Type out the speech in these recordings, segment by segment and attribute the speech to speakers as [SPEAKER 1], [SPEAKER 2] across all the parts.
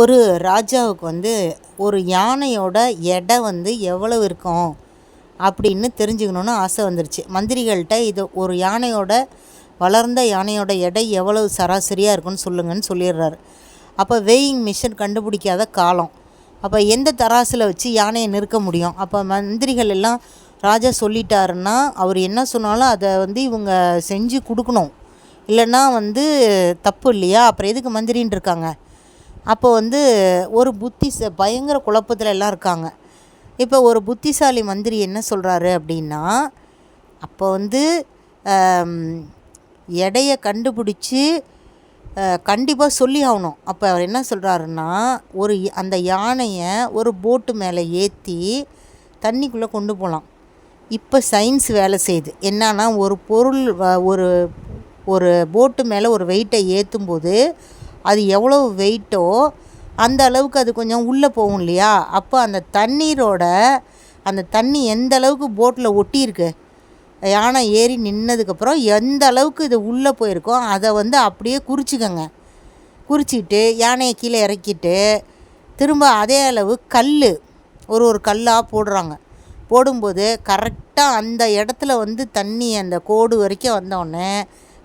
[SPEAKER 1] ஒரு ராஜாவுக்கு வந்து ஒரு யானையோட எடை வந்து எவ்வளவு இருக்கும் அப்படின்னு தெரிஞ்சுக்கணுன்னு ஆசை வந்துருச்சு. மந்திரிகள்கிட்ட இது ஒரு யானையோட வளர்ந்த யானையோட எடை எவ்வளவு சராசரியாக இருக்குன்னு சொல்லுங்கன்னு சொல்லிடுறாரு. அப்போ வெயிங் மிஷின் கண்டுபிடிக்காத காலம். அப்போ எந்த தராசில் வச்சு யானையை நிறுக்க முடியும்? அப்போ மந்திரிகள் எல்லாம் ராஜா சொல்லிட்டாருன்னா அவர் என்ன சொன்னாலும் அதை வந்து இவங்க செஞ்சு கொடுக்கணும். இல்லைன்னா வந்து தப்பு இல்லையா? அப்புறம் எதுக்கு மந்திரின்னு இருக்காங்க? அப்போ வந்து ஒரு புத்தி பயங்கர குழப்பத்தில் எல்லாம் இருக்காங்க. இப்போ ஒரு புத்திசாலி மந்திரி என்ன சொல்கிறாரு அப்படின்னா அப்போ வந்து எடையை கண்டுபிடிச்சி கண்டிப்பாக சொல்லி ஆகணும். அப்போ அவர் என்ன சொல்கிறாருன்னா ஒரு அந்த யானையை ஒரு போட்டு மேலே ஏற்றி தண்ணிக்குள்ளே கொண்டு போகலாம் இப்போ சயின்ஸ் வேலை செய்யுது. என்னன்னா ஒரு பொருள் ஒரு ஒரு போட்டு மேலே ஒரு வெயிட்டை ஏற்றும் போது அது எவ்வளோ வெயிட்டோ அந்த அளவுக்கு அது கொஞ்சம் உள்ளே போகும் இல்லையா? அப்போ அந்த தண்ணீரோட அந்த தண்ணி எந்த அளவுக்கு போட்டில் ஒட்டியிருக்கு யானை ஏறி நின்னதுக்கப்புறம் எந்த அளவுக்கு இது உள்ளே போயிருக்கோ அதை வந்து அப்படியே குறிச்சிக்கோங்க. குறிச்சிட்டு யானையை கீழே இறக்கிட்டு திரும்ப அதே அளவு கல் ஒரு ஒரு கல்லாக போடுறாங்க. போடும்போது கரெக்டாக அந்த இடத்துல வந்து தண்ணி அந்த கோடு வரைக்கும் வந்தோடனே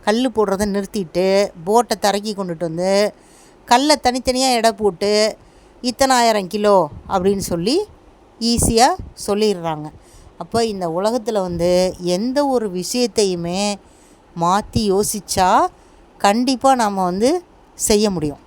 [SPEAKER 1] கல் போடுறத நிறுத்திட்டு போட்டை தரக்கி கொண்டுட்டு வந்து கல்லை தனித்தனியாக எடை போட்டு இத்தனை ஆயிரம் கிலோ அப்படின்னு சொல்லி ஈஸியாக சொல்லிடுறாங்க. அப்போ இந்த உலகத்தில் வந்து எந்த ஒரு விஷயத்தையுமே மாற்றி யோசித்தா கண்டிப்பாக நாம் வந்து செய்ய முடியும்.